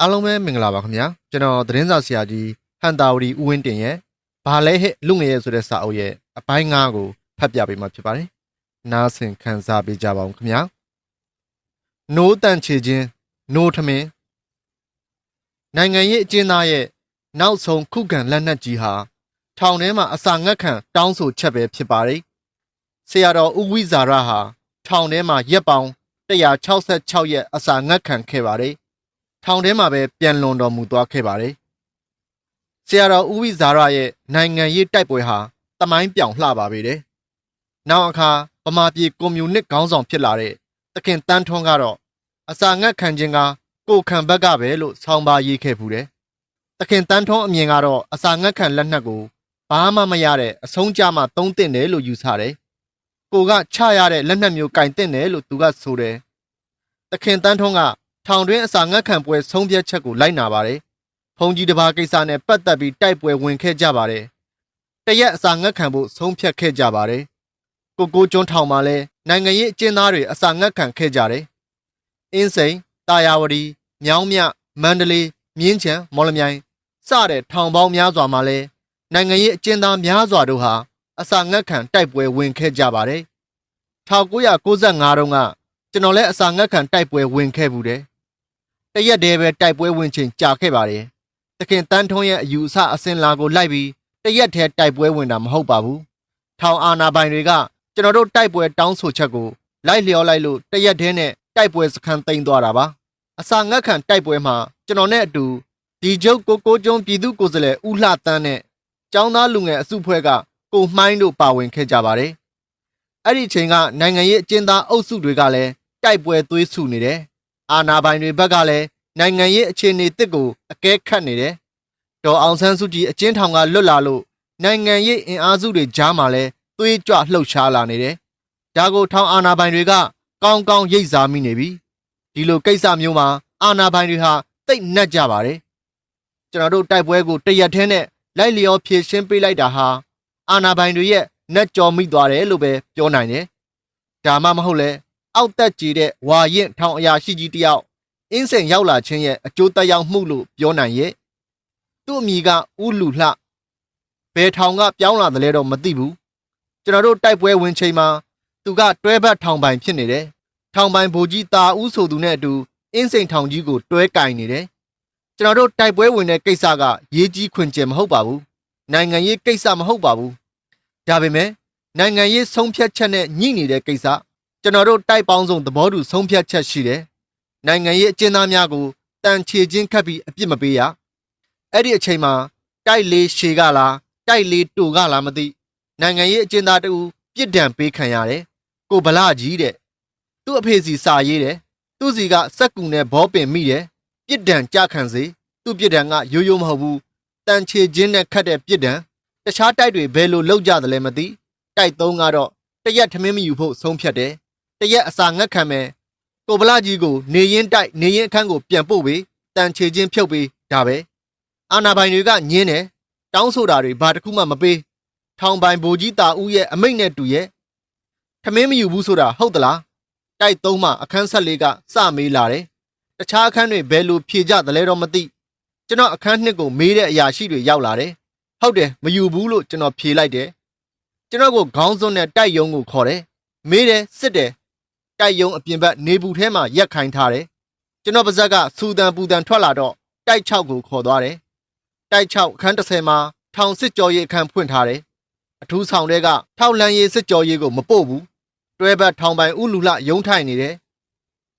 အားလုံးပဲမင်္ဂလာပါခင်ဗျာကျွန်တော်သတင်းစာဆရာကြီးဟန်တာဝတီဦးဝင်းတင်ရဲ့ဘာလဲဟဲ့လူငယ်ရဲ့ဆိုတဲ့စာအုပ်ရဲ့အပိုင်း၅ကိုဖတ်ပြပေးမှာဖြစ်ပါတယ်နားဆင်ခံစားပေးကြပါဦးခင်ဗျာနိုးတန့်ချေခြင်းနိုးထမင်းနိုင်ငံရေးအကျဉ်းသားရဲ့နောက်ဆုံးခုခံလက်နက်ကြီးဟာထောင်ထဲမှာအစာငတ်ခံတောင်းဆိုချက်ပဲဖြစ်ပါတယ်ဆရာတော်ဦးဝိဇာရဟာထောင်ထဲမှာရက်ပေါင်း166ရက်အစာငတ်ခံခဲ့ပါတယ် ထောင်ထဲမှာပဲပြန်လွန်တော်မူသွားခဲ့ပါတယ်ဆရာတော်ဦးဝိဇာရရဲ့နိုင်ငံရေးတိုက်ပွဲဟာတမိုင်းပြောင်လှပါပေတယ်နောက်အခါဗမာပြည်ကွန်မြူနစ်ခေါင်းဆောင်ဖြစ်လာတဲ့သခင်တန်းထွန်းကတော့အစာငတ်ခံခြင်းကကိုယ်ခံဘက်ကပဲလို့ဆောင်းပါးရေးခဲ့ဖူးတယ်သခင်တန်းထွန်းအမြင်ကတော့အစာငတ်ခံလက်နက်ကိုဘာမှမရတဲ့အဆုံးကြမှသုံးတင်တယ်လို့ယူဆတယ်ကိုကချရတဲ့လက်နက်မျိုးကင်တင်တယ်လို့သူကဆိုတယ်သခင်တန်းထွန်းက ထောင်တွင်းအစာငတ်ခံပွဲဆုံးဖြတ်ချက်ကိုလိုက်နာပါတယ်ဖုန်ကြီးတစ်ပါးကိစ္စနဲ့ပတ်သက်ပြီးတိုက်ပွဲဝင်ခဲ့ကြပါတယ်တရက်အစာငတ်ခံဖို့ဆုံးဖြတ်ခဲ့ကြပါတယ်ကိုကိုကျွန်းထောင်မှာလဲနိုင်ငံရေးအကျဉ်းသားတွေအစာငတ်ခံခဲ့ကြတယ်အင်းစိန်တာယာဝတီမြောင်းမြမန္တလေးမြင်းချံမော်လမြိုင်စတဲ့ထောင်ပေါင်းများစွာမှာလဲနိုင်ငံရေးအကျဉ်းသားများစွာတို့ဟာအစာငတ်ခံတိုက်ပွဲဝင်ခဲ့ကြပါတယ်1995တုန်းကကျွန်တော်လည်းအစာငတ်ခံတိုက်ပွဲဝင်ခဲ့ဘူးတယ် တရက်တည်းပဲတိုက်ပွဲဝင်ချိန်ကြာခဲ့ပါတယ်တခင်တန်းထွန်းရဲ့အယူအဆအစင်လာကိုလိုက်ပြီးတရက်တည်းတိုက်ပွဲဝင်တာမဟုတ်ပါဘူးထောင်အာနာပိုင်တွေကကျွန်တော်တို့တိုက်ပွဲတောင်းဆိုချက်ကိုလိုက်လျောလိုက်လို့တရက်တည်းနဲ့တိုက်ပွဲစခန်းသိမ်းသွားတာပါအစာငတ်ခံတိုက်ပွဲမှာကျွန်တော်နဲ့အတူဒီကျုပ်ကိုကိုကျွန်းပြည်သူကိုယ်စားလှယ်ဦးလှတန်းနဲ့ចောင်းသားလူငယ်အစုဖွဲ့ကကိုမှိုင်းတို့ပါဝင်ခဲ့ကြပါတယ်အဲ့ဒီချိန်ကနိုင်ငံရေးအကျဉ်းသားအုပ်စုတွေကလည်းတိုက်ပွဲသွေးဆူနေတယ် အာနာပိုင်တွေဘက်ကလည်းနိုင်ငံရေးအခြေအနေတစ်ကိုအကဲခတ်နေတယ်ဒေါ်အောင်ဆန်းစုကြည်အကျဉ်းထောင်ကလွတ်လာလို့နိုင်ငံရေးအင်အားစုတွေကြားမှာလည်းသွေးကြွလှုပ်ရှားလာနေတယ်ဒါကိုထောင်အာနာပိုင်တွေက ကောင်းကောင်းရိပ်စားမိနေပြီဒီလိုကိစ္စမျိုးမှာအာနာပိုင်တွေဟာတိတ်နှက်ကြပါတယ်ကျွန်တော်တို့တိုက်ပွဲကိုတရက်ထဲနဲ့လိုက်လျောဖြည့်ရှင်းပေးလိုက်တာဟာအာနာပိုင်တွေရဲ့နှက်ကြော်မိသွားတယ်လို့ပဲပြောနိုင်တယ်ဒါမှမဟုတ်လဲ အောက်တက်ကြီးတဲ့ဝါရင်ထောင်အရာရှိကြီးတယောက်အင်းစင်ရောက်လာခြင်းရဲ့အကျိုးသက်ရောက်မှုလို့ပြောနိုင်ရဲ့သူ့အမိကဥလူလှဘယ်ထောင်ကပြောင်းလာတယ်လဲတော့မသိဘူးကျွန်တော်တို့တိုက်ပွဲဝင်ချိန်မှာသူကတွဲဘက်ထောင်ပိုင်ဖြစ်နေတယ်ထောင်ပိုင်ဗိုလ်ကြီးတာဦးဆိုသူနဲ့အတူအင်းစိန်ထောင်ကြီးကိုတွဲကင်နေတယ်ကျွန်တော်တို့တိုက်ပွဲဝင်တဲ့ကိစ္စကရေးကြီးခွင်ကျယ်မဟုတ်ပါဘူးနိုင်ငံရေးကိစ္စမဟုတ်ပါဘူးဒါပေမဲ့နိုင်ငံရေးဆုံးဖြတ်ချက်နဲ့ညှိနေတဲ့ကိစ္စ ကျွန်တော်တို့တိုက်ပေါင်းစုံသဘောတူဆုံးဖြတ်ချက်ရှိတယ်နိုင်ငံရေးအကျဉ်းသားများကိုတန်ချေချင်းခတ်ပြီးအပြစ်မပေးရအဲ့ဒီအချိန်မှာတိုက်လေးရှေကလားတိုက်လေးတူကလားမသိနိုင်ငံရေးအကျဉ်းသားတူပြစ်ဒဏ်ပေးခံရတယ်ကိုဗလာကြီးတဲ့သူ့အဖေစီစာရေးတယ်သူ့စီကစက်ကူနဲ့ဘောပင်မိတယ်ပြစ်ဒဏ်ကြခံစေသူ့ပြစ်ဒဏ်ကရိုးရိုးမဟုတ်ဘူးတန်ချေချင်းနဲ့ခတ်တဲ့ပြစ်ဒဏ်တခြားတိုက်တွေဘယ်လိုလုပ်ကြသလဲမသိတိုက်သုံးကတော့တရက်ထမင်းမယူဖို့ဆုံးဖြတ်တယ် တရက်အစာငတ်ခံမယ်ကိုဗလာကြီးကိုနေရင်တိုက်နေရင်အခန်းကိုပြန်ပို့ပြီးတန်ချေချင်းဖြုတ်ပြီးဒါပဲအာနာပိုင်တွေကညင်းတယ်တောင်းဆိုတာတွေဘာတစ်ခုမှမပေးထောင်ပိုင်ဗိုလ်ကြီးတာဦးရဲ့အမိတ်နဲ့တူရဲ့ထမင်းမယူဘူးဆိုတာဟုတ်သလားတိုက်သုံးမှအခန်းဆက်လေးကစမေးလာတယ်တခြားအခန်းတွေဘယ်လိုဖြေကြသလဲတော့မသိကျွန်တော်အခန်းနှစ်ကိုမေးတဲ့အရာရှိတွေရောက်လာတယ်ဟုတ်တယ်မယူဘူးလို့ကျွန်တော်ဖြေလိုက်တယ်ကျွန်တော်ကိုခေါင်းစွန်းနဲ့တိုက်ယုံကိုခေါ်တယ်မေးတယ်စစ်တယ် တိုက်ယုံအပြင်ဘက်နေပူထဲမှာရက်ခိုင်းထားတယ်ကျွန်တော်ပါဇက်ကစူတန်ပူတန်ထွက်လာတော့တိုက်6ကိုခေါ်သွားတယ်တိုက်6အခန်း30မှာထောင်စစ်ကြောရေးအခန်းဖွင့်ထားတယ်အထူးဆောင်တဲ့ကထောက်လန်းရေးစစ်ကြောရေးကိုမပို့ဘူးတွဲဘက်ထောင်ပိုင်ဥလူလှရုံးထိုင်နေတယ်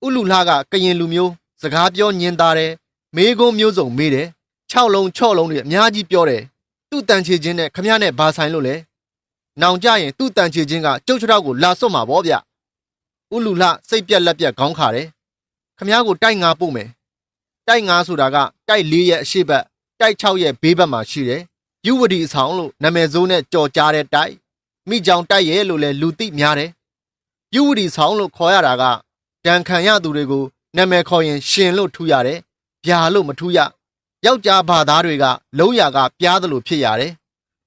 ဥလူလှကကရင်လူမျိုးစကားပြောညင်သားတယ်မေးခွန်းမျိုးစုံမေးတယ်6လုံး6လုံးတွေအများကြီးပြောတယ်သူ့တန်ချေချင်းနဲ့ခမရနဲ့ဘာဆိုင်လို့လဲနောင်ကြရင်သူ့တန်ချေချင်းကကျုပ်ချောက်ကိုလာစွတ်မှာဗောဗျ ဥလူလှစိတ်ပြက်လက်ပြက်ခေါင်းခါတယ်ခမရကိုတိုက်ငါပို့မယ်တိုက်ငါဆိုတာကတိုက်၄ရဲ့အရှိဘက်တိုက်6ရဲ့ဘေးဘက်မှာရှိတယ်ယူဝတီအဆောင်လို့နာမည်စိုးနဲ့ကြော်ကြားတဲ့တိုက်မိကြောင်တိုက်ရဲ့လို့လဲလူသိများတယ်ယူဝတီဆောင်လို့ခေါ်ရတာကဒဏ်ခံရသူတွေကိုနာမည်ခေါ်ရင်ရှင်လို့ထူရတယ်ဗျာလို့မထူရယောက်ျားဘာသားတွေကလုံးရကပြားသလိုဖြစ်ရတယ်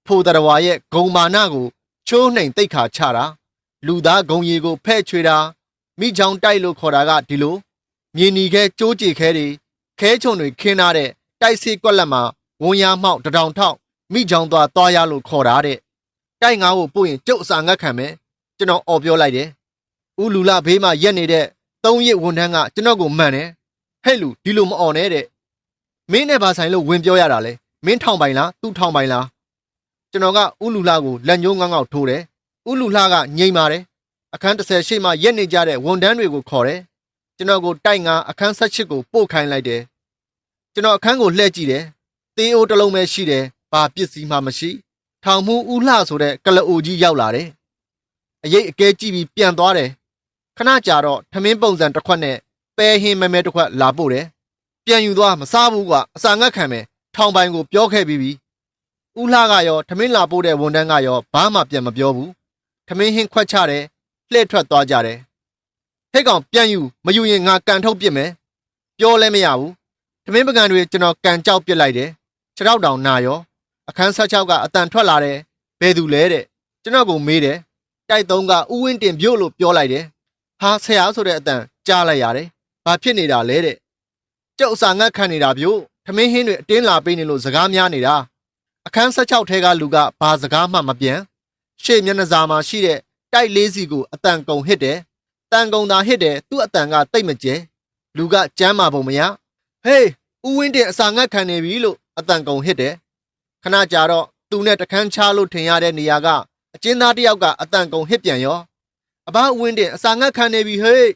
ဖိုတရဝါရဲ့ဂုံမာနကိုချိုးနှိမ်တိတ်ခါချတာ လူသားဂုံရီကိုဖဲ့ချွေတာမိချောင်တိုက်လို့ခေါ်တာကဒီလိုမြင်နီခဲကြိုးကြည်ခဲတွေခခဲချုံတွေခင်းထားတဲ့တိုက်စီကွက်လက်မှာဝန်ရမှောက်တထောင်ထောက်မိချောင်းသွားသွားရလို့ခေါ်တာတဲ့တိုက်ငါးကိုပို့ရင်ကျုပ်အစာငတ်ခံမယ်ကျွန်တော်អော်ပြောလိုက်တယ်ဦးလူလာဘေးမှာရက်နေတဲ့သုံးရစ်ဝန်ထမ်းကကျွန်တော်ကိုမှန်တယ်ဟဲ့လူဒီလိုမអော်နဲ့တဲ့မင်းနဲ့ဘာဆိုင်လို့ဝင်ပြောရတာလဲမင်းထောင်ပိုင်လားသူ့ထောင်ပိုင်လားကျွန်တော်ကဦးလူလာကိုလက်ညှိုးငေါငေါထိုးတယ် ဦးလူလာကငိမ့်ပါတယ်အခန်း30ရှေ့မှာရက်နေကြတဲ့ဝန်ထမ်းတွေကိုခေါ်တယ်ကျွန်တော်ကိုတိုက်ငါအခန်း18ကိုပို့ခိုင်းလိုက်တယ်ကျွန်တော်အခန်းကိုလှည့်ကြည့်တယ်သေးအိုးတစ်လုံးပဲရှိတယ်ဘာပစ္စည်းမှမရှိ ထောင်မှုဦးလှဆိုတဲ့ကလအိုကြီးရောက်လာတယ်အရေးအကဲကြည့်ပြီးပြန်သွားတယ်ခဏကြာတော့ထမင်းပုံစံတစ်ခွက်နဲ့ပဲဟင်းမဲမဲတစ်ခွက်လာပို့တယ်ပြန်ယူသွားမစားဘူးကွာအစာငတ်ခံမယ်ထောင်ပိုင်ကိုပြောခဲ့ပြီးပြီဦးလှကရောထမင်းလာပို့တဲ့ဝန်တန်းကရောဘာမှပြန်မပြောဘူး ထမင်းဟင်းခွက်ချတယ်လှည့်ထွက်သွားကြတယ်ဟဲ့ကောင်ပြန်ယူမယူရင်ငါကန်ထုတ်ပစ်မယ်ပြောလဲမရဘူးထမင်းပကံတွေကျွန်တော်ကန်ကြောက်ပစ်လိုက်တယ်ခြေထောက်တောင်နာရောအခန်းဆက်ချောက်ကအတန်ထွက်လာတယ်ဘယ်သူလဲတဲ့ကျွန်တော်ကိုမေးတယ်တိုက်သုံးကဥဝင်းတင်ပြို့လို့ပြောလိုက်တယ်ဟာဆရာဆိုတဲ့အတန်ကြားလိုက်ရတယ်ဘာဖြစ်နေတာလဲတဲ့ကျုပ်အစာငတ်ခံနေတာပြို့ထမင်းဟင်းတွေအတင်းလာပေးနေလို့စကားများနေတာအခန်းဆက်ချောက်ထဲကလူကဘာစကားမှမပြန် ရှေ့မျက်နှာစာမှာရှိတဲ့တိုက်လေးစီကိုအတန်ကုံဟစ်တယ်တန်ကုံသာဟစ်တယ်သူ့အတန်ကတိတ်မကျဲလူကကြမ်းမာပုံမရဟေးဥဝင်းတင်အစာငတ်ခံနေပြီလို့အတန်ကုံဟစ်တယ်ခဏကြာတော့သူနဲ့တခန်းချလို့ထင်ရတဲ့နေရာကအကျဉ်းသားတစ်ယောက်ကအတန်ကုန်ဟစ်ပြန်ရောအဘအဝင်းတင်အစာငတ်ခံနေပြီဟေး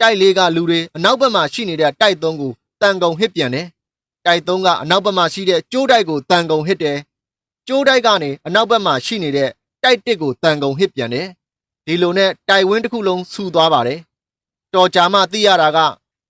တိုက်လေးကလူတွေအနောက်ဘက်မှာရှိနေတဲ့တိုက်သုံးကိုတန်ကုန်ဟစ်ပြန်တယ်တိုက်သုံးကအနောက်ဘက်မှာရှိတဲ့ကျိုးတိုက်ကိုတန်ကုန်ဟစ်တယ်ကျိုးတိုက်ကနေအနောက်ဘက်မှာရှိနေတဲ့ တိုက်တစ်ကိုတန်ကုန်ဟစ်ပြန်တယ်ဒီလိုနဲ့တိုက်ဝင်းတစ်ခုလုံးဆူသွားပါတယ်တော်ကြာမှသိရတာက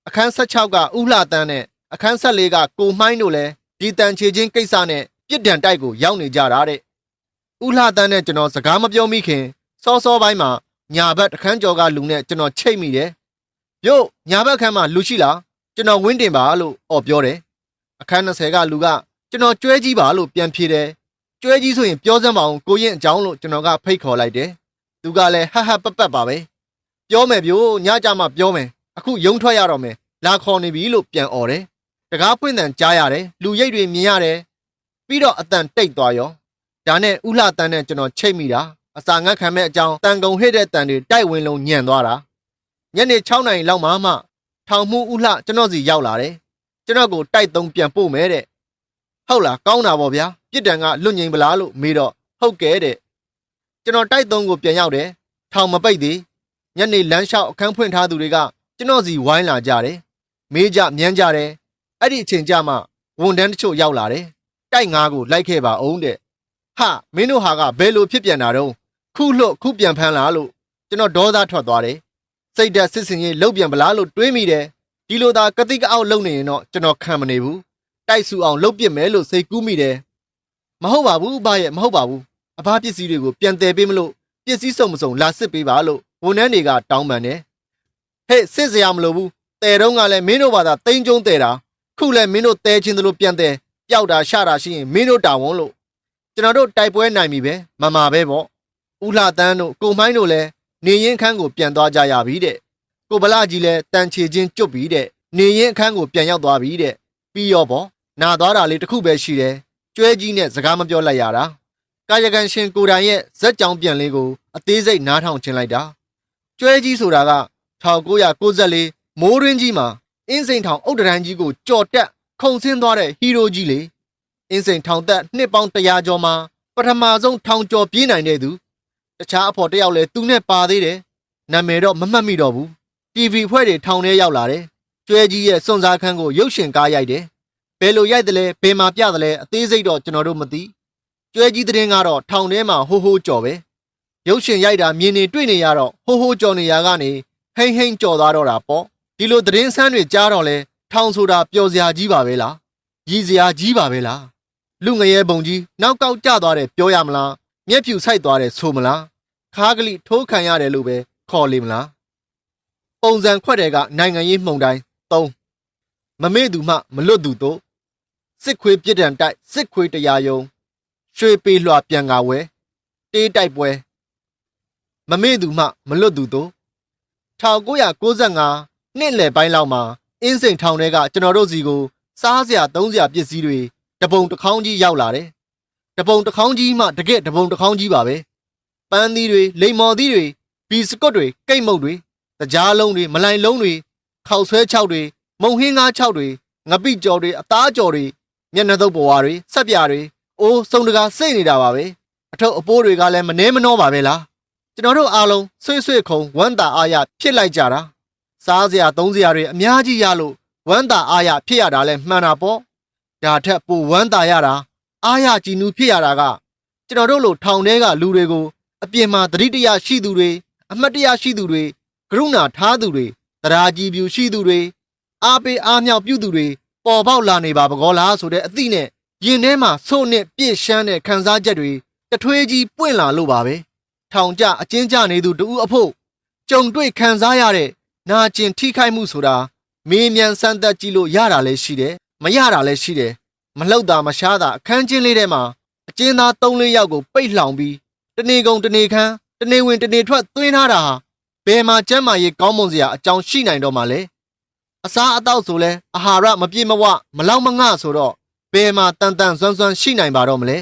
အခန်း16ကဥလှတန်းနဲ့အခန်း14ကကိုမှိုင်းတို့လည်းဒီတန်ချေချင်းကိစ္စနဲ့ပြစ်ဒဏ်တိုက်ကိုရောက်နေကြတာတဲ့။ဥလှတန်းနဲ့ကျွန်တော်စကားမပြောမိခင်စောစောပိုင်းမှာညာဘက်တခန်းကျော်ကလူနဲ့ကျွန်တော်ချိတ်မိတယ်။ယို့ညာဘက်ခန်းမှာလူရှိလားကျွန်တော်ဝင်းတင်ပါလို့អော်ပြောတယ်။အခန်း20ကလူကကျွန်တော်ကျွဲကြီးပါလို့ပြန်ဖြေတယ်။ ကျွဲကြီးဆိုရင်ပြောစမ်းပါအောင်ကိုရင်အကြောင်းလို့ကျွန်တော်ကဖိတ်ခေါ်လိုက်တယ်။သူကလည်းဟဟပပပါပဲ။ပြောမယ်ဗျို့ညကြမှာပြောမယ်။အခုယုံထွက်ရတော့မယ်။လာခေါ်နေပြီလို့ပြန်អော်တယ်။တကားဖွင့်တန်ကြားရတယ်လူရိတ်တွေမြင်ရတယ်ပြီးတော့အတန်တိတ်သွားရောဒါနဲ့ဥလှတန်းနဲ့ကျွန်တော်ချိတ်မိတာအစာငတ်ခံမဲ့အကြောင်းတန်ကုံဟစ်တဲ့တန်တွေတိုက်ဝင်လုံးညံ့သွားတာညနေ6နာရီလောက်မှမှထောင်မှုဥလှကျွန်တော်စီရောက်လာတယ်ကျွန်တော်ကိုတိုက်သုံးပြန်ပို့မယ်တဲ့ဟုတ်လားကောင်းတာပေါ့ဗျာ ပြစ်ဒဏ်ကလွတ်ငိမ်ပလားလို့မေးတော့ဟုတ်ကဲတဲ့ကျွန်တော်တိုက်သုံးကိုပြန်ရောက်တယ်ထောင်မပိတ်သေးညနေလမ်းလျှောက်အခန်းဖွင့်ထားသူတွေကကျွန်တော်စီဝိုင်းလာကြတယ်မေးကြမြန်းကြတယ်အဲ့ဒီအချိန်ကျမှဝန်တန်းတချို့ရောက်လာတယ်တိုက်ငါးကိုလိုက်ခဲ့ပါအောင်တဲ့ဟာမင်းတို့ဟာကဘယ်လိုဖြစ်ပြန်တာတော့ခုလွတ်ခုပြန်ဖမ်းလာလို့ကျွန်တော်ဒေါသထွက်သွားတယ်စိတ်ဓာတ်စစ်စင်ရေးလုတ်ပြန်ပလားလို့တွေးမိတယ်ဒီလိုသာကတိကအောက်လုံနေရင်တော့ကျွန်တော်ခံမနေဘူးတိုက်စုအောင်လုတ်ပစ်မယ်လို့စိတ်ကူးမိတယ် မဟုတ်ပါဘူးအဘရဲ့မဟုတ်ပါဘူးအဘပစ္စည်းတွေကိုပြန်တယ်ပေးမလို့ပစ္စည်းစုံမစုံလာစစ်ပေးပါလို့ဝန်ထမ်းတွေကတောင်းပန်တယ်ဟဲ့စစ်စရာမလိုဘူးတဲတော့ကလည်းမင်းတို့ဘာသာတိန်ကျုံတဲတာခုလည်းမင်းတို့တဲချင်းသလိုပြန်တဲပျောက်တာရှာတာရှိရင်မင်းတို့တာဝန်လို့ကျွန်တော်တို့တိုက်ပွဲနိုင်ပြီပဲမမာပဲပေါ့ဥလှတန်းတို့ကိုမိုင်းတို့လည်းနေရင်ခန်းကိုပြန်သွားကြရပြီတဲ့ကိုဗလာကြီးလည်းတန်ချေချင်းကျွတ်ပြီတဲ့နေရင်အခန်းကိုပြန်ရောက်သွားပြီတဲ့ပြီးရောပေါ့နာသွားတာလေးတစ်ခုပဲရှိတယ် ကျွဲကြီးနဲ့စကားမပြောလိုက်ရတာကာယကံရှင်ကိုတိုင်ရဲ့ဇက်ကြောင်ပြန်လေးကိုအသေးစိတ်နားထောင်ချင်းလိုက်တာကျွဲကြီးဆိုတာက1994မိုးရင်းကြီးမှာအင်းစိန်ထောင်အုတ်တရန်ကြီးကိုကြော်တက်ခုံဆင်းသွားတဲ့ဟီးရိုးကြီးလေအင်းစိန်ထောင်သက်နှစ်ပေါင်း100ကျော်မှာပထမဆုံးထောင်ကျော်ပြေးနိုင်တဲ့သူတခြားအဖော်တယောက်လည်းသူနဲ့ပါသေးတယ်နာမည်တော့မမှတ်မိတော့ဘူး TV ဖွဲ့တွေထောင်ထဲရောက်လာတယ်ကျွဲကြီးရဲ့စွန့်စားခန်းကိုရုပ်ရှင်ကားရိုက်တယ် ဘယ်လိုရိုက်တယ်လဲဘယ်မှာပြတယ်လဲအသေးစိတ်တော့ကျွန်တော်တို့မသိကျွဲကြီးသတင်းကတော့ထောင်ထဲမှာဟိုးဟိုးကြော်ပဲရုပ်ရှင်ရိုက်တာမြင်နေတွေ့နေရတော့ဟိုးဟိုးကြော်နေရကနေဟိမ့်ဟိမ့်ကြော်သွားတော့တာပေါ့ဒီလိုသတင်းဆန်းတွေကြားတော့လဲထောင်ဆိုတာပျော်စရာကြီးပါပဲလားရည်စရာကြီးပါပဲလားလူငရဲပုံကြီးနောက်ကောက်ကျသွားတယ်ပြောရမလားမျက်ဖြူဆိုင်သွားတယ်ဆိုမလားခါးကလေးထိုးခံရတယ်လို့ပဲခေါ်လိမ့်မလားပုံစံခွက်တွေကနိုင်ငံရေးမှုန်တိုင်း၃မမေ့သူမှမလွတ်သူတို့ စစ်ခွေးပြစ်ဒဏ်တိုက်စစ်ခွေးတရားယုံရွှေပေလွှာပြန်ကာဝဲတေးတိုက်ပွဲမမေ့သူမှမလွတ်သူတို့1995နှစ်လယ်ပိုင်းလောက်မှာအင်းစိန်ထောင်ထဲကကျွန်တော်တို့စီကို စားစရာသုံးစရာပစ္စည်းတွေတပုံတစ်ခေါင်းကြီးရောက်လာတယ်တပုံတစ်ခေါင်းကြီးမှတကယ်တပုံတစ်ခေါင်းကြီးပါပဲပန်းသီးတွေလိမ္မော်သီးတွေဘီစကွတ်တွေကိတ်မုတ်တွေတကြားလုံးတွေမလိုင်လုံးတွေခောက်ဆွဲချောက်တွေမုံဟင်းငါးချောက်တွေငပိကြော်တွေအသားကြော်တွေ မျက်နှာသုပ်ပွားတွေဆက်ပြာတွေအိုးစုံတကာစိတ်နေတာပါပဲအထုပ်အပိုးတွေကလည်းမနှဲမနှောပါပဲလားကျွန်တော်တို့အားလုံးဆွေ့ဆွေ့ခုံဝမ်းတာအားရဖြစ်လိုက်ကြတာစားစရာသုံးစရာတွေအများကြီးရလို့ဝမ်းတာအားရဖြစ်ရတာလဲမှန်တာပေါ့ဒါထက်ပိုဝမ်းတာရတာအားရကြည်နူးဖြစ်ရတာကကျွန်တော်တို့လိုထောင်ထဲကလူတွေကိုအပြင်မှာသတိတရားရှိသူတွေအမှတ်တရရှိသူတွေကရုဏာထားသူတွေတရားကြည်ပြူရှိသူတွေအားပေးအားမြောက်ပြုသူတွေ ပေါ်ပေါက်လာနေပါဘကောလားဆိုတဲ့အသည့်နဲ့ရင်ထဲမှာဆို့နဲ့ပြည့်ရှမ်းတဲ့ခံစားချက်တွေတထွေးကြီးပွင့်လာလို့ပါပဲထောင်ကြအကျဉ်းကျနေသူတူအဖို့ကြုံတွေ့ခံစားရတဲ့နာကျင်ထိခိုက်မှုဆိုတာမေးမြန်းစမ်းသပ်ကြည့်လို့ရတာလည်းရှိတယ်မရတာလည်းရှိတယ်မလှုပ်တာမရှားတာအခန်းချင်းလေးထဲမှာအကျဉ်းသား၃-၄ယောက်ကိုပိတ်လှောင်ပြီးတနေကုန်တနေခမ်းတနေဝင်တနေထွက်သွင်းထားတာဟာဘယ်မှာကျမ်းမာရေးကောင်းမွန်စရာအကြောင်းရှိနိုင်တော့မှလဲ အစားအသောက်ဆိုလဲအာဟာရမပြည့်မဝမလောက်မငှဆိုတော့ဘယ်မှာတန်တန်ဆွမ်းဆွမ်းရှိနိုင်ပါတော့မလဲ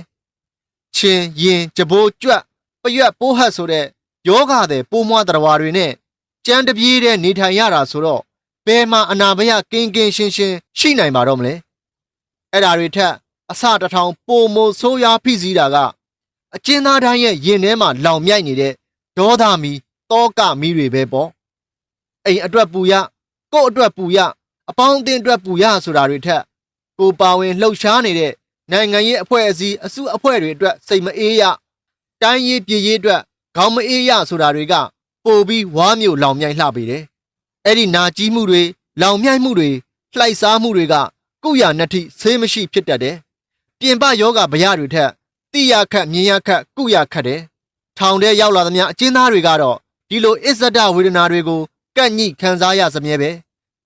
ချင်းရင်ကြဘိုးကြွက်ပရွက်ပိုးဟတ်ဆိုတဲ့ယောဂတဲ့ပိုးမွားတော်တွေနဲ့ကြမ်းတပြေးတဲ့နေထိုင်ရတာဆိုတော့ဘယ်မှာအနာဘယကင်းကင်းရှင်းရှင်းရှိနိုင်ပါတော့မလဲအဲ့ဒါတွေထက်အစတစ်ထောင်ပိုမိုဆိုးရွားဖိစီးတာကအကျဉ်းသားတိုင်းရဲ့ရင်ထဲမှာလောင်မြိုက်နေတဲ့ဒေါသမီတောကမီတွေပဲပေါ့အိမ်အတွက်ပူရ ကို့အတွက်ပူရအပေါင်းအသင်းအတွက်ပူရဆိုတာတွေထက်ကိုပါဝင်လှုပ်ရှားနေတဲ့နိုင်ငံရေးအဖွဲ့အစည်းအစုအဖွဲ့တွေအတွက်စိတ်မအေးရတိုင်းရေးပြည်ရေးအတွက်ခေါင်းမအေးရဆိုတာတွေကပိုပြီးဝါမျိုးလောင်မြိုက်လှပေတယ်အဲ့ဒီနာကြီးမှုတွေလောင်မြိုက်မှုတွေလှိုက်စားမှုတွေကကုရနတ္ထိဆေးမရှိဖြစ်တတ်တယ်ပြင်ပယောဂဗျာတွေထက်တိရခတ်မြင်ရခတ်ကုရခတ်တယ်ထောင်ထဲရောက်လာသမျှအကျဉ်းသားတွေကတော့ဒီလိုအစ္ဆဒဝေဒနာတွေကိုကန့်ညှိခံစားရစမြဲပဲ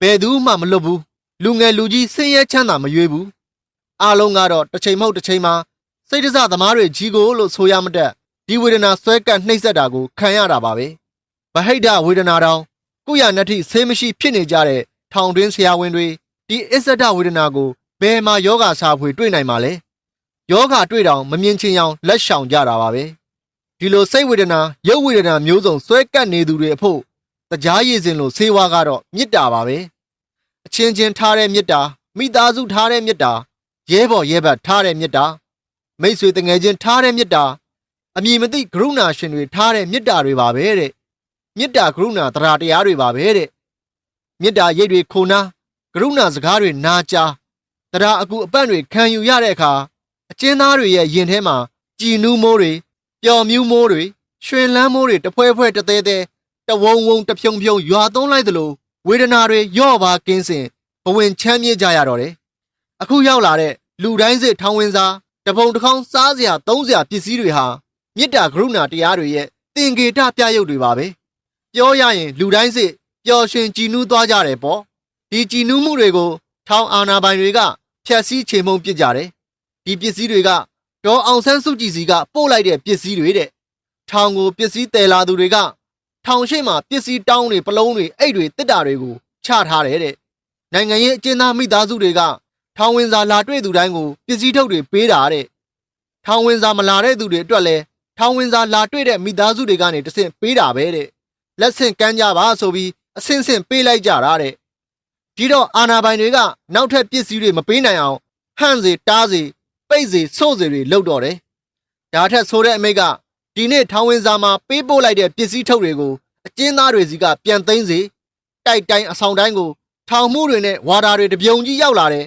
ဘယ်သူမှမလွတ်ဘူးလူငယ်လူကြီးဆင်းရဲချမ်းသာမရွေးဘူးအားလုံးကတော့တစ်ချိန်မဟုတ်တစ်ချိန်မှာစိတ်ဒဇသမားတွေကြီးကိုလို့ဆိုရမတတ်ဒီဝေဒနာဆွဲကပ်နှိပ်စက်တာကိုခံရတာပါပဲဗဟိတဝေဒနာတောင်ကုရနတ္ထိဆေးမရှိဖြစ်နေကြတဲ့ထောင်တွင်းဆရာဝန်တွေဒီအစ္ဆဒဝေဒနာကိုဘယ်မှာယောဂစာဖွေတွေ့နိုင်မှာလဲယောဂတွေ့တောင်မမြင်ချင်အောင်လက်ရှောင်ကြတာပါပဲဒီလိုစိတ်ဝေဒနာရုပ်ဝေဒနာမျိုးစုံဆွဲကပ်နေသူတွေအဖို့ တရားရည်စင်လို့ဆေးဝါးကတော့မေတ္တာပါပဲအချင်းချင်းထားတဲ့မေတ္တာမိသားစုထားတဲ့မေတ္တာရဲဘော်ရဲဘက်ထားတဲ့မေတ္တာမိတ်ဆွေတငယ်ချင်းထားတဲ့မေတ္တာအမည်မသိကရုဏာရှင်တွေထားတဲ့မေတ္တာတွေပါပဲတဲ့မေတ္တာကရုဏာတရားတရားတွေပါပဲတဲ့မေတ္တာရိတ်တွေခိုနာကရုဏာစကားတွေနာကြားတရားအကူအပန့်တွေခံယူရတဲ့အခါအကျဉ်းသားတွေရဲ့ယင်ထဲမှာကြည်နူးမိုးတွေပျော်မြူးမိုးတွေရွှင်လန်းမိုးတွေတဖွဲဖွဲတသေးသေး တဝုံဝုံတဖြုံဖြုံရွာသွန်းလိုက်သလိုဝေဒနာတွေယော့ပါကင်းစင်ဘဝင်ချမ်းမြေ့ကြရတော့တယ်အခုရောက်လာတဲ့လူတိုင်းစစ်ထောင်ဝင်စားတပုံတစ်ခေါင်းစားစရာသုံးစရာပစ္စည်းတွေဟာမေတ္တာကရုဏာတရားတွေရဲ့သင်္ကေတပြရုပ်တွေပါပဲပြောရရင်လူတိုင်းစစ်ပျော်ရွှင်ကြည်နူးသွားကြတယ်ပေါ့ဒီကြည်နူးမှုတွေကိုထောင်အာဏာပိုင်တွေကဖျက်ဆီးချေမှုန်းပစ်ကြတယ်ဒီပစ္စည်းတွေကဒေါ်အောင်ဆန်းစုကြည်စီကပို့လိုက်တဲ့ပစ္စည်းတွေတဲ့ထောင်ကိုပစ္စည်းတယ်လာသူတွေက ထောင်ရှိမှပစ္စည်းတောင်းတွေပလုံးတွေအိတ်တွေတစ်တာတွေကိုချထားတယ်တဲ့နိုင်ငံရေးအကျဉ်းသားမိသားစုတွေကထောင်ဝင်စာလာတွေ့သူတိုင်းကိုပစ္စည်းထုတ်တွေပေးတာတဲ့ထောင်ဝင်စာမလာတဲ့သူတွေအတွက်လည်းထောင်ဝင်စာလာတွေ့တဲ့မိသားစုတွေကနေတဆင့်ပေးတာပဲတဲ့လက်ဆင့်ကမ်းကြပါဆိုပြီးအဆင့်ဆင့်ပေးလိုက်ကြတာတဲ့ဒီတော့အာနာပိုင်တွေကနောက်ထပ်ပစ္စည်းတွေမပေးနိုင်အောင်ဟန့်စေတားစေပိတ်စေဆို့စေတွေလုပ်တော့တယ်ဒါထက်ဆိုတဲ့အမိတ်က ဒီနေ့ထောင်ဝင်စာမှာပေးပို့လိုက်တဲ့ပစ္စည်းထုတ်တွေကိုအကျဉ်းသားတွေစီကပြန်သိမ်းစေတိုက်တိုင်းအဆောင်တိုင်းကိုထောင်မှုတွေနဲ့ဝါဒါတွေတပြုံကြီးရောက်လာတယ်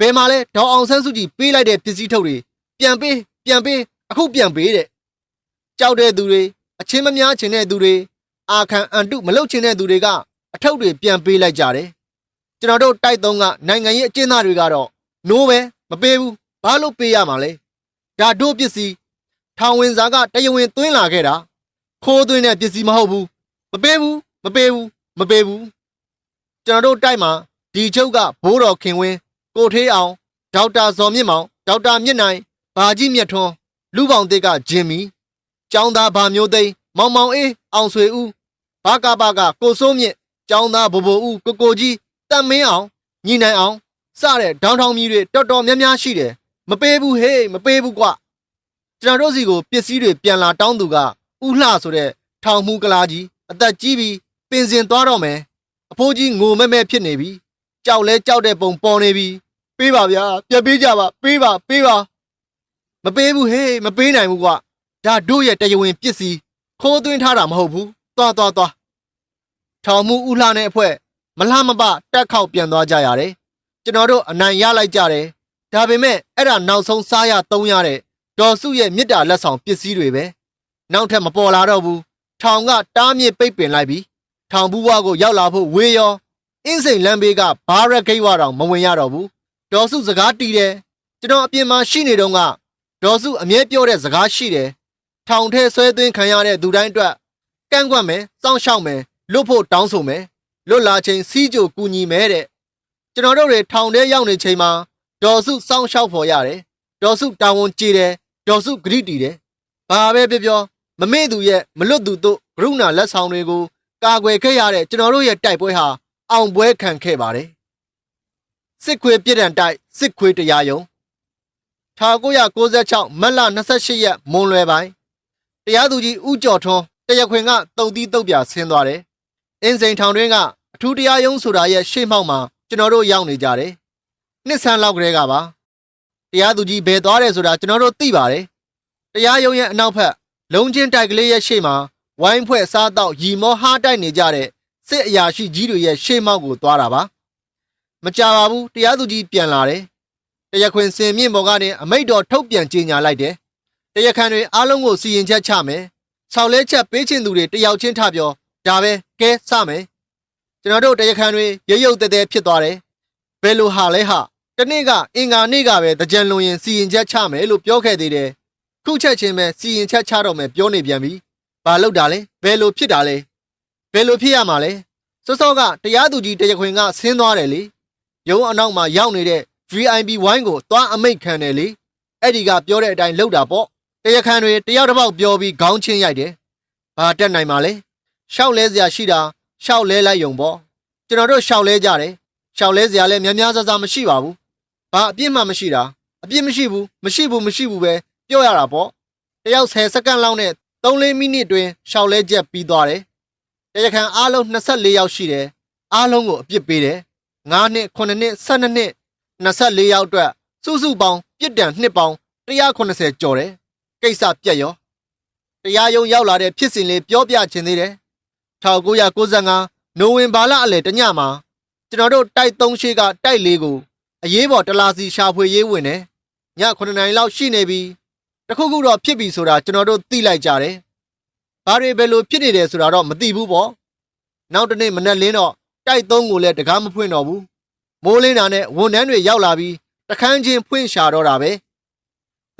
ဘယ်မှာလဲဒေါအောင်ဆန်းစုကြည်ပေးလိုက်တဲ့ပစ္စည်းထုတ်တွေပြန်ပေးပြန်ပေးအခုပြန်ပေးတဲ့ကြောက်တဲ့သူတွေအချင်းမများချင်တဲ့သူတွေအာခံအန်တုမလုပ်ချင်တဲ့သူတွေကအထုပ်တွေပြန်ပေးလိုက်ကြတယ်ကျွန်တော်တို့တိုက်သုံးကနိုင်ငံရေးအကျဉ်းသားတွေကတော့နိုးပဲမပေးဘူးဘာလို့ပေးရမှာလဲဒါတို့ပစ္စည်း ထောင်ဝင်စာကတရားဝင်သွင်းလာခဲ့တာခိုးသွင်းတဲ့ပစ္စည်းမဟုတ်ဘူးမပေးဘူးမပေးဘူးမပေးဘူးကျွန်တော်တို့တိုက်မှာဒီချုပ်ကဘိုးတော်ခင်ဝင်းကိုထေးအောင်ဒေါက်တာဇော်မြင့်မောင်ဒေါက်တာမြင့်နိုင်ဘာကြီးမြတ်ထွန်းလူပေါင်းတစ်ကဂျင်မီចောင်းသားဘာမျိုးသိန်းမောင်မောင်အေးအောင်ဆွေဦးဘာကာဘာကကိုစိုးမြင့်ចောင်းသားဘိုဘိုဦးကိုကိုကြီးတတန်မင်းအောင်ညီနိုင်အောင်စတဲ့ဒေါင်းထောင်မြီတွေတော်တော်များများရှိတယ်မပေးဘူးဟေးမပေးဘူးကွ ကျွန်တော်တို့စီကိုပစ္စည်းတွေပြန်လာတောင်းသူကဥလှဆိုတဲ့ထောင်မှုကလားကြီးအသက်ကြီးပြီးပင်စင်သွားတော့မယ်အဖိုးကြီးငိုမဲမဲဖြစ်နေပြီကြောက်လဲကြောက်တဲ့ပုံပေါ်နေပြီပေးပါဗျာပြပေးကြပါပေးပါပေးပါမပေးဘူးဟေးမပေးနိုင်ဘူးကွဒါတို့ရဲ့တရားဝင်ပစ္စည်းခိုးသွင်းထားတာမဟုတ်ဘူးသွားသွားသွားထောင်မှုဥလှနဲ့အဖွဲမလှမပတက်ခေါက်ပြန်သွားကြရတယ်ကျွန်တော်တို့အနိုင်ရလိုက်ကြတယ်ဒါပေမဲ့အဲ့ဒါနောက်ဆုံးစားရသုံးရတဲ့ ဒေါ်စုရဲ့မြစ်တာလက်ဆောင်ပစ္စည်းတွေပဲနောက်ထပ်မပေါ်လာတော့ဘူးထောင်ကတားမြစ်ပိတ်ပင်လိုက်ပြီးထောင်ဘူးဝါကိုရောက်လာဖို့ဝေးရောအင်းစိန်လမ်းဘေးကဘာရက်ဂိတ်ဝါတောင်မဝင်ရတော့ဘူးဒေါ်စုစကားတီးတယ်ကျွန်တော်အပြင်မှာရှိနေတော့ကဒေါ်စုအမြဲပြောတဲ့စကားရှိတယ်ထောင်ထဲဆွဲသွင်းခံရတဲ့သူတိုင်းအတွက်ကန့်ကွက်မယ်စောင့်ရှောက်မယ်လွတ်ဖို့တောင်းဆိုမယ်လွတ်လာချိန်စီးကြိုကူညီမယ်တဲ့ကျွန်တော်တို့တွေထောင်ထဲရောက်နေချိန်မှာဒေါ်စုစောင့်ရှောက်ဖို့ရတယ်ဒေါ်စုတာဝန်ကျေတယ် ဒေါ်စုဂရိတီတယ်ဘာပဲပြောပြောမမေ့သူရဲ့မလွတ်သူတို့ကရုဏာလက်ဆောင်တွေကိုကာကွယ်ခဲ့ရတဲ့ကျွန်တော်တို့ရဲ့တိုက်ပွဲဟာအောင်ပွဲခံခဲ့ပါတယ်စစ်ခွေပြည်တံတိုက်စစ်ခွေတရားယုံ1996မတ်လ28ရက်မွန်လွယ်ပိုင်းတရားသူကြီးဦးကျော်ထွန်းတရားခွင်ကတုံတီးတုတ်ပြဆင်းသွားတယ်အင်းစိန်ထောင်တွင်းကအထူးတရားရုံးဆိုတာရဲ့ရှေ့မှောက်မှာကျွန်တော်တို့ရောက်နေကြတယ်နှစ်ဆန်းလောက်ကလေးကပါ တရားသူကြီးဘယ်သွားတယ်ဆိုတာကျွန်တော်တို့သိပါတယ်တရားရုံးရဲ့အနောက်ဘက်လုံးချင်းတိုက်ကလေးရဲ့ရှေ့မှာဝိုင်းဖွဲ့စားတော့ရီမောဟားတိုက်နေကြတဲ့စစ်အရာရှိကြီးတွေရဲ့ရှေ့မှောက်ကိုသွားတာပါမကြပါဘူးတရားသူကြီးပြန်လာတယ်တရားခွင်စင်မြင့်ပေါ်ကနေအမိတ်တော်ထုတ်ပြန်ကြေညာလိုက်တယ်တရားခံတွေအားလုံးကိုစီရင်ချက်ချမယ်ဆောက်လဲချက်ပေးချင်သူတွေတယောက်ချင်းထပြောဒါပဲကဲစမယ်ကျွန်တော်တို့တရားခံတွေရုပ်ရုပ်တဲတဲဖြစ်သွားတယ်ဘယ်လိုဟာလဲဟာ တနေ့ကအင်္ဂါနေ့ကပဲတကြံလွန်ရင်စီရင်ချက်ချမယ်လို့ပြောခဲ့သေးတယ်ခုချက်ချင်းပဲစီရင်ချက်ချတော့မယ်ပြောနေပြန်ပြီဘာလို့တာလဲဘယ်လိုဖြစ်တာလဲဘယ်လိုဖြစ်ရမှာလဲစောစောကတရားသူကြီးတရားခွင်ကဆင်းသွားတယ်လေရုံးအနောက်မှာရောက်နေတဲ့ VIP ဝိုင်းကိုသွားအမိတ်ခံတယ်လေအဲ့ဒီကပြောတဲ့အတိုင်းလုပ်တာပေါ့တရားခံတွေတယောက်တစ်ပေါက်ပြောပြီးခေါင်းချင်းရိုက်တယ်ဘာတက်နိုင်မှာလဲရှောက်လဲစရာရှိတာရှောက်လဲလိုက်ယုံပေါ့ကျွန်တော်တို့ရှောက်လဲကြတယ်ရှောက်လဲစရာလည်းများများဆဆမရှိပါဘူး ဘာအပြစ်မှမရှိတာအပြစ်မရှိဘူးမရှိဘူးမရှိဘူးပဲပြောရတာပေါ့တယောက်10စက္ကန့်လောက်နဲ့3-4မိနစ်တွင်ရှောက်လဲချက်ပြီးသွားတယ်တရားခံအားလုံး24ယောက်ရှိတယ်အားလုံးကိုအပြစ်ပေးတယ်9နှစ်9နှစ်12နှစ်24ယောက်အတွက်စုစုပေါင်းပြစ်ဒဏ်နှစ်ပေါင်း180ကျော်တယ်ကိစ္စပြက်ရောတရားရုံးရောက်လာတဲ့ဖြစ်စဉ်လေးပြောပြခြင်းသေးတယ်1995နိုဝင်ဘာလအလယ်တညမှာကျွန်တော်တို့တိုက်3ရှိကတိုက်4ကို အရေးပေါ်တလာစီရှာဖွေရေးဝင်တယ်ည9နာရီလောက်ရှိနေပြီတခုခုတော့ဖြစ်ပြီဆိုတာကျွန်တော်တို့သိလိုက်ကြတယ်ဘာတွေဘယ်လိုဖြစ်နေတယ်ဆိုတာတော့မသိဘူးပေါ့နောက်တနေ့မနက်လင်းတော့တိုက်3ကိုလည်းတကားမဖွင့်တော့ဘူးမိုးလင်းတာနဲ့ဝန်ထမ်းတွေရောက်လာပြီးတခန်းချင်းဖွင့်ရှာတော့တာပဲ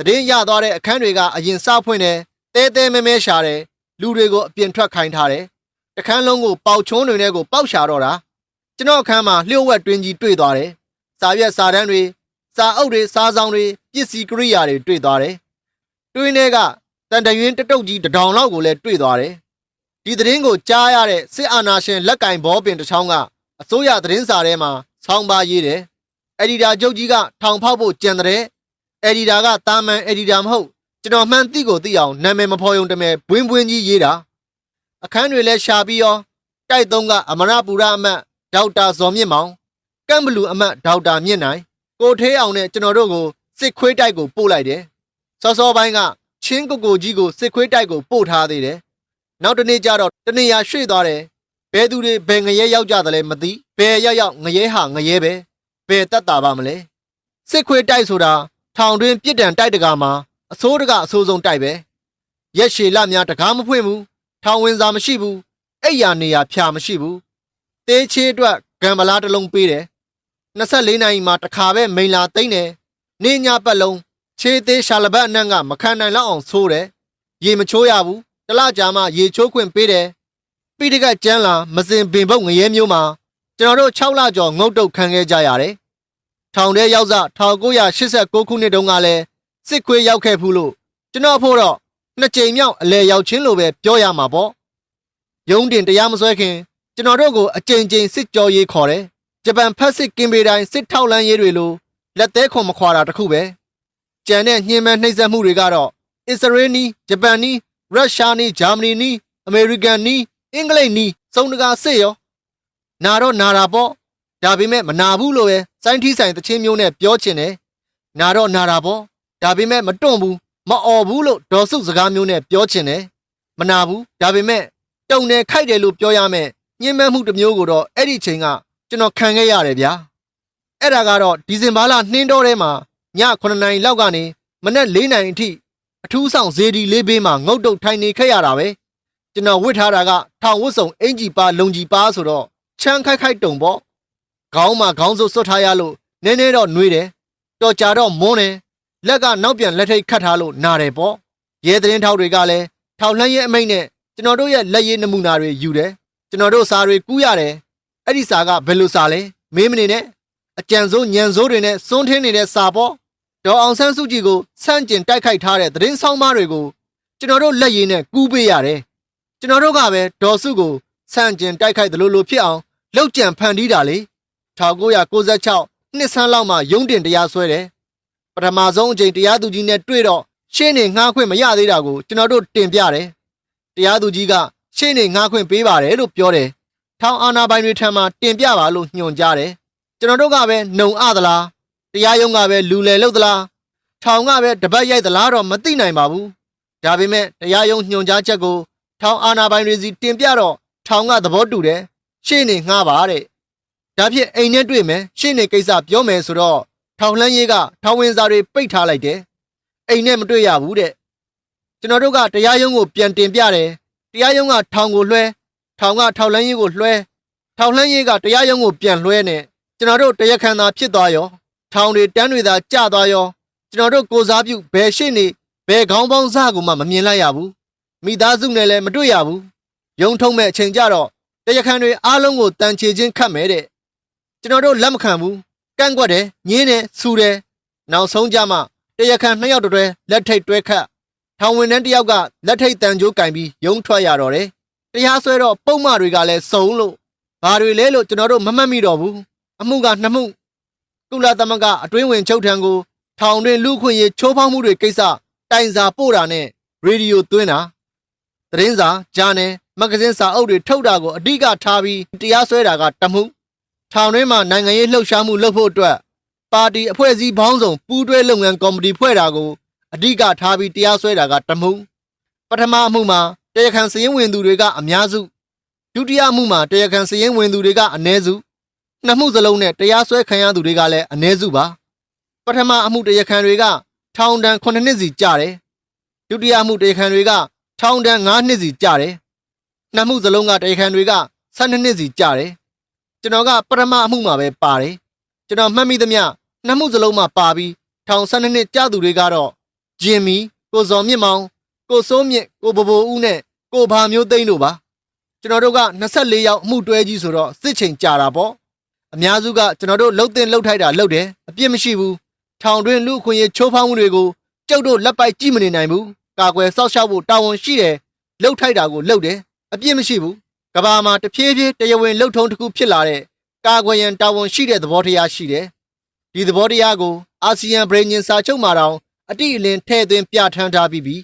တည်င်းရသွားတဲ့အခန်းတွေကအရင်စဖွင့်တယ်တဲတဲမဲမဲရှာတယ်လူတွေကိုအပြင်ထွက်ခိုင်းထားတယ်တခန်းလုံးကိုပေါက်ချုံးတွေနဲ့ကိုပေါက်ရှာတော့တာကျွန်တော်အခန်းမှာလျှို့ဝှက်တွင်ကြီးတွေ့သွားတယ် စာရွက်စာတမ်းတွေစာအုပ်တွေစာဆောင်တွေပစ္စည်းကိရိယာတွေတွေ့သွားတယ်တွင်းထဲကတန်တရွင်းတတုတ်ကြီးတဒေါင်လောက်ကိုလည်းတွေ့သွားတယ်ဒီသတင်းကိုကြားရတဲ့စစ်အာဏာရှင်လက်ကင်ဘောပင်တစ်ချောင်းကအစိုးရသတင်းစာထဲမှာဆောင်းပါရေးတယ်အက်ဒီတာချုပ်ကြီးကထောင်ဖောက်ဖို့ကြံတဲ့အက်ဒီတာကတာမန်အက်ဒီတာမဟုတ်ကျွန်တော်မှန်သိကိုသိအောင်နာမည်မဖော်ယုံတမဲဘွင်းဘွင်းကြီးရေးတာအခန်းတွေလည်းရှာပြီးရောတိုက်သုံးကအမရပူရအမတ်ဒေါက်တာဇော်မြင့်မောင် ကမ်ဘလူအမတ်ဒေါက်တာမြင့်နိုင်ကိုထေးအောင်နဲ့ကျွန်တော်တို့ကိုစစ်ခွေးတိုက်ကိုပို့လိုက်တယ်စောစောပိုင်းကချင်းကိုကိုကြီးကိုစစ်ခွေးတိုက်ကိုပို့ထားသေးတယ်နောက်တနေ့ကျတော့တနေရာရွှေ့သွားတယ်ဘယ်သူတွေဘယ်ငရဲရောက်ကြတယ်လဲမသိဘယ်ရောက်ရောက်ငရဲဟာငရဲပဲဘယ်တက်တာပါမလဲစစ်ခွေးတိုက်ဆိုတာထောင်တွင်းပြစ်ဒဏ်တိုက်တကာမှာအစိုးတကအဆိုးဆုံးတိုက်ပဲရက်ရှည်လများတကားမဖွင့်ဘူးထောင်ဝင်စာမရှိဘူးအိယာနေရာဖြာမရှိဘူးတေးချေးအတွက်ဂံပလားတစ်လုံးပေးတယ် 24နာရီမှာတစ်ခါပဲမိန်လာသိမ့်တယ်နေညပတ်လုံးခြေသေးရှာလဘတ်အနံ့ကမခံနိုင်လောက်အောင်ဆိုးတယ်ရေမချိုးရဘူးတလကြာမှရေချိုးခွင့်ပေးတယ်ပြီးတကကျန်းလာမစင်ပင်ပုတ်ငရဲမျိုးမှာကျွန်တော်တို့6လကျော်ငုတ်တုတ်ခံခဲ့ကြရတယ်ထောင်ထဲရောက်စ1989ခုနှစ်တုန်းကလည်းစစ်ခွေးရောက်ခဲ့ဖူးလို့ကျွန်တော်ဖို့တော့နှစ်ကြိမ်မြောက်အလဲရောက်ချင်းလိုပဲပြောရမှာပေါ့ရုံးတင်တရားမစွဲခင်ကျွန်တော်တို့ကိုအကြိမ်ကြိမ်စစ်ကြောရေးခေါ်တယ် ဂျပန်ဖက်စစ်ကင်ပေတိုင်းစစ်ထောက်လန်းရေးတွေလိုလက်သေးခွန်မခွာတာတခုပဲကြံတဲ့ညှင်းမဲ့နှိမ့်ဆက်မှုတွေကတော့အစ္စရေးနီးဂျပန်နီးရုရှားနီးဂျာမနီနီးအမေရိကန်နီးအင်္ဂလိပ်နီးစုံတကာစစ်ရောနာတော့နာတာပေါ့ဒါပေမဲ့မနာဘူးလို့ပဲစိုင်းထီးဆိုင်တချင်းမျိုးနဲ့ပြောချင်တယ်နာတော့နာတာပေါ့ဒါပေမဲ့မတွန့်ဘူးမအော်ဘူးလို့ဒေါ်စုစကားမျိုးနဲ့ပြောချင်တယ်မနာဘူးဒါပေမဲ့တုံတယ်ခိုက်တယ်လို့ပြောရမယ်ညှင်းမဲ့မှုတစ်မျိုးကိုတော့အဲ့ဒီချိန်က ကျွန်တော်ခံခဲ့ရတယ်ဗျာအဲ့ဒါကတော့ဒီဇင်ဘာလနှင်းတော်ထဲမှာည9နာရီလောက်ကနေမနက်4နာရီအထိအထူးဆောင်ဇေဒီလေးဘေးမှာငုတ်တုတ်ထိုင်နေခဲ့ရတာပဲကျွန်တော်ဝတ်ထားတာကထောင်ဝတ်စုံအင်ဂျီပါလုံကြီးပါဆိုတော့ချမ်းခိုက်ခိုက်တုံပေါ့ခေါင်းမှာခေါင်းစုပ်ဆွတ်ထားရလို့နည်းနည်းတော့နှွေးတယ်တော်ကြတော့မွန်းတယ်လက်ကနောက်ပြန်လက်ထိတ်ခတ်ထားလို့နာတယ်ပေါ့ရဲသတင်းထောက်တွေကလည်းထောက်လှမ်းရဲ့အမိတ်နဲ့ကျွန်တော်တို့ရဲ့လက်ရည်နမူနာတွေယူတယ်ကျွန်တော်တို့စာတွေကူးရတယ် အဲ့ဒီစာကဘယ်လိုစာလဲမေးမနေနဲ့အကြံစိုးညံစိုးတွေနဲ့စွန်းထင်းနေတဲ့စာပေါ့ဒေါ်အောင်ဆန်းစုကြည်ကိုစန့်ကျင်တိုက်ခိုက်ထားတဲ့သတင်းဆောင်မတွေကိုကျွန်တော်တို့လက်ရည်နဲ့ကူးပေးရတယ်ကျွန်တော်တို့ကပဲဒေါ်စုကိုစန့်ကျင်တိုက်ခိုက်တယ်လို့လို့ဖြစ်အောင်လောက်ကြံဖန်တီးတာလေ1996နှစ်ဆန်းလောက်မှရုံးတင်တရားစွဲတယ်ပထမဆုံးအကြိမ်တရားသူကြီးနဲ့တွေ့တော့ရှင်းနေငှားခွင့်မရသေးတာကိုကျွန်တော်တို့တင်ပြတယ်တရားသူကြီးကရှင်းနေငှားခွင့်ပေးပါတယ်လို့ပြောတယ် ထောင်အာနာပိုင်တွေထံမှတင်ပြပါလို့ညွှန်ကြားတယ်ကျွန်တော်တို့ကပဲနှုံအသလားတရားရုံးကပဲလူလယ်လုပ်သလားထောင်ကပဲတပတ်ရိုက်သလားတော့မသိနိုင်ပါဘူးဒါပေမဲ့တရားရုံးညွှန်ကြားချက်ကိုထောင်အာနာပိုင်တွေစီတင်ပြတော့ထောင်ကသဘောတူတယ်ရှင်းနေငှားပါတဲ့ဒါဖြစ်အိမ်နဲ့တွေ့မယ်ရှင်းနေကိစ္စပြောမယ်ဆိုတော့ထောင်လှမ်းရေးကထောင်ဝင်စာတွေပိတ်ထားလိုက်တယ်အိမ်နဲ့မတွေ့ရဘူးတဲ့ကျွန်တော်တို့ကတရားရုံးကိုပြန်တင်ပြတယ်တရားရုံးကထောင်ကိုလွှဲ ထောင်ကထောင်လှမ်းရေးကိုလွှဲထောင်လှမ်းရေးကတရားရုံးကိုပြန်လွှဲနေကျွန်တော်တို့တရားခံသာဖြစ်သွားရောထောင်တွေတန်းတွေသာကျသွားရောကျွန်တော်တို့ကိုစားပြုဘယ်ရှိနေဘယ်ခေါင်းပေါင်းစားကိုမှမမြင်လိုက်ရဘူးမိသားစုနဲ့လည်းမတွေ့ရဘူးရုံထုံးမဲ့အချိန်ကြတော့တရားခံတွေအားလုံးကိုတန်ချေချင်းခတ်မယ်တဲ့ကျွန်တော်တို့လက်မခံဘူးကန့်ကွက်တယ်ညင်းတယ်ဆူတယ်နောက်ဆုံးကြမှာတရားခံနှစ်ယောက်တည်းလက်ထိတ်တွဲခတ်ထောင်ဝင်တဲ့တယောက်ကလက်ထိတ်တန်ကြိုးကင်ပြီးရုံထွက်ရတော့တယ် တရားစွဲတော့ပုံမှန်တွေကလည်းစုံလို့ဘာတွေလဲလို့ကျွန်တော်တို့မမှတ်မိတော့ဘူးအမှုကနှစ်မှုကုလသမဂ္ဂအတွင်းဝင်ချုပ်ထံကိုထောင်တွင်လူခွင့်ရေးချိုးဖောက်မှုတွေကိစ္စတိုင်စာပို့တာနဲ့ရေဒီယိုသွင်းတာသတင်းစာဂျာနယ်မဂ္ဂဇင်းစာအုပ်တွေထုတ်တာကိုအဓိကထားပြီးတရားစွဲတာကတမှုထောင်တွင်းမှာနိုင်ငံရေးလှုပ်ရှားမှုလုပ်ဖို့အတွက်ပါတီအဖွဲ့အစည်းပေါင်းစုံပူးတွဲလုပ်ငန်းကော်မတီဖွဲ့တာကိုအဓိကထားပြီးတရားစွဲတာကတမှုပထမအမှုမှာ တရားခံစည်ရင်ဝင်သူတွေကအများစုဒုတိယအမှုမှာတရားခံစည်ရင်ဝင်သူတွေကအနည်းစုနှစ်မှုစလုံးနဲ့တရားစွဲခံရသူတွေကလည်းအနည်းစုပါပထမအမှုတရားခံတွေကထောင်ဒဏ်9နှစ်စီကြတယ်ဒုတိယအမှုတရားခံတွေကထောင်ဒဏ်9နှစ်စီကြတယ်နှစ်မှုစလုံးကတရားခံတွေက12နှစ်စီကြတယ်ကျွန်တော်ကပထမအမှုမှာပဲပါတယ်ကျွန်တော်မှတ်မိသမျှနှစ်မှုစလုံးမှာပါပြီးထောင်12နှစ်ကြာသူတွေကတော့ဂျင်မီကိုဇော်မြင့်မောင် ကိုစိုးမြင့်ကိုဘဘိုဦးနဲ့ကိုဘာမျိုးသိန်းတို့ပါကျွန်တော်တို့က24ယောက်အမှုတွဲကြီးဆိုတော့စစ်ချိန်ကြာတာပေါ့အများစုကကျွန်တော်တို့လှုပ်တင်လှုပ်ထိုက်တာလှုပ်တယ်အပြစ်မရှိဘူးထောင်တွင်းလူအခွင့်အရေးချိုးဖောက်မှုတွေကိုကျုပ်တို့လက်ပိုက်ကြည့်မနေနိုင်ဘူးကာကွယ်စောင့်ရှောက်ဖို့တာဝန်ရှိတယ်လှုပ်ထိုက်တာကိုလှုပ်တယ်အပြစ်မရှိဘူးကဘာမှာတဖြည်းဖြည်းတရားဝင်လှုပ်ထုံးတစ်ခုဖြစ်လာတဲ့ကာကွယ်ရန်တာဝန်ရှိတဲ့သဘောတရားရှိတယ်ဒီသဘောတရားကိုအာဆီယံဗြိဉ္ဉ်စာချုပ်မှာတောင်အတိအလင်းထည့်သွင်းပြဋ္ဌာန်းထားပြီးပြီ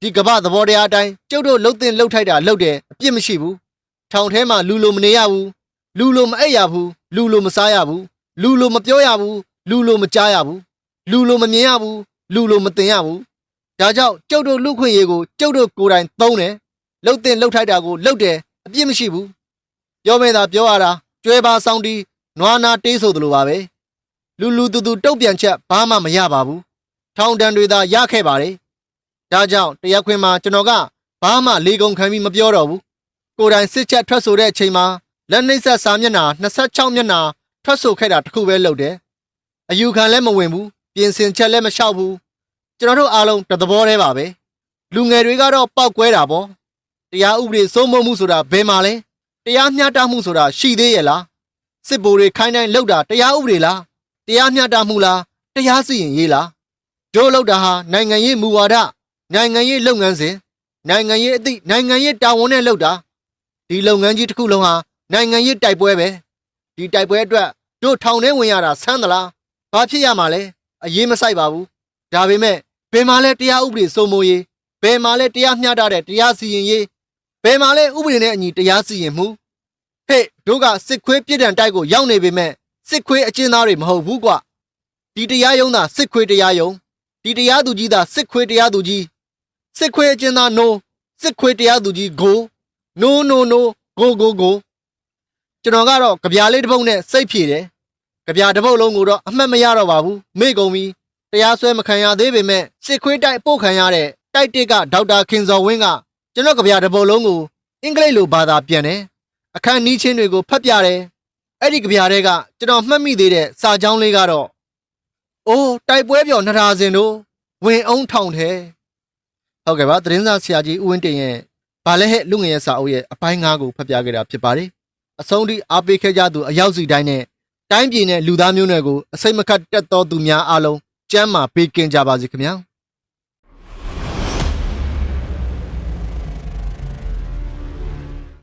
ဒီကမ္ဘာသဘောတရားအတိုင်းကျုပ်တို့လှုပ်တင်လှုပ်ထိုက်တာလှုပ်တယ်အပြစ်မရှိဘူးထောင်ထဲမှာလူလိုမနေရဘူးလူလိုမအိပ်ရဘူးလူလိုမစားရဘူးလူလိုမပြောရဘူးလူလိုမကြားရဘူးလူလိုမမြင်ရဘူးလူလိုမတင်ရဘူးဒါကြောင့်ကျုပ်တို့လူခွင့်ရေးကိုကျုပ်တို့ကိုယ်တိုင်သုံးတယ်လှုပ်တင်လှုပ်ထိုက်တာကိုလှုပ်တယ်အပြစ်မရှိဘူးပြောမဲတာပြောရတာကျွဲပါဆောင်တီးနွားနာတေးဆိုသလိုပါပဲလူလူတူတူတုတ်ပြန်ချက်ဘာမှမရပါဘူးထောင်တန်းတွေသာရခဲ့ပါတယ် ဒါကြောင့်တရားခွင်မှာကျွန်တော်ကဘာမှလေကုန်ခံပြီးမပြောတော့ဘူးကိုယ်တိုင်စစ်ချက်ထွက်ဆိုတဲ့အချိန်မှာလက်နှိပ်ဆက်စာမျက်နှာ26မျက်နှာထွက်ဆိုခဲ့တာတခုပဲလုပ်တယ်အယူခံလည်းမဝင်ဘူးပြင်ဆင်ချက်လည်းမလျှောက်ဘူးကျွန်တော်တို့အားလုံးတသဘောတည်းပါပဲလူငယ်တွေကတော့ပောက်ကွဲတာပေါ့တရားဥပဒေစိုးမိုးမှုဆိုတာဘယ်မှာလဲတရားမျှတမှုဆိုတာရှိသေးရဲ့လားစစ်ဗိုလ်တွေခိုင်းတိုင်းလောက်တာတရားဥပဒေလားတရားမျှတမှုလားတရားစီရင်ရေးလားတို့လောက်တာဟာနိုင်ငံရေးမူဝါဒ နိုင်ငံရေးလုပ်ငန်းစဉ်နိုင်ငံရေးအသည့်နိုင်ငံရေးတာဝန်နဲ့လုပ်တာဒီလုပ်ငန်းကြီးတစ်ခုလုံးဟာနိုင်ငံရေးတိုက်ပွဲပဲဒီတိုက်ပွဲအတွက်တို့ထောင်ထဲဝင်ရတာဆန်းသလားဘာဖြစ်ရမှာလဲအရေးမဆိုင်ပါဘူးဒါပေမဲ့ဘယ်မှာလဲတရားဥပဒေစိုးမိုးရေးဘယ်မှာလဲတရားမျှတတဲ့တရားစီရင်ရေးဘယ်မှာလဲဥပဒေနဲ့အညီတရားစီရင်မှုဟေ့တို့ကစစ်ခွေးပြစ်ဒဏ်တိုက်ကိုရောက်နေပေမဲ့စစ်ခွေးအကျဉ်းသားတွေမဟုတ်ဘူးကွဒီတရားရုံးသာစစ်ခွေးတရားရုံးဒီတရားသူကြီးသာစစ်ခွေးတရားသူကြီး စစ်ခွေးအကျဉ်းသား no စစ်ခွေးတရားသူကြီး go no no no go go go ကျွန်တော်ကတော့ကြပြားလေးတစ်ပုတ်နဲ့စိတ်ဖြေတယ်ကြပြားတစ်ပုတ်လုံးကိုတော့အမှတ်မရတော့ပါဘူးမေ့ကုန်ပြီတရားစွဲမခံရသေးပေမဲ့စစ်ခွေးတိုက်ပို့ခံရတဲ့တိုက်တစ်ကဒေါက်တာခင်ဇော်ဝင်းကကျွန်တော်ကြပြားတစ်ပုတ်လုံးကိုအင်္ဂလိပ်လိုဘာသာပြန်တယ်အခန်းနီးချင်းတွေကိုဖတ်ပြတယ်အဲ့ဒီကြပြားတွေကကျွန်တော်မှတ်မိသေးတဲ့စာကြောင်းလေးကတော့အိုးတိုက်ပွဲပြော်နရာစင်တို့ဝင်အောင်ထောင်တယ် ဟုတ်ကဲ့ပါသတင်းစာဆရာကြီးဦးဝင်းတင်ရဲ့ဗာလဲဟဲ့လူငယ်ရဲ့စာအုပ်ရဲ့အပိုင်း၅ကိုဖတ်ပြခဲ့တာဖြစ်ပါတယ်အဆုံးထိအားပေးခဲ့ကြသူအရောက်စီတိုင်းနဲ့တိုင်းပြည်နဲ့လူသားမျိုးနွယ်ကိုအစိတ်မခတ်တက်တော်သူများအားလုံးကျမ်းမာပေးကင်ကြပါစေခင်ဗျာ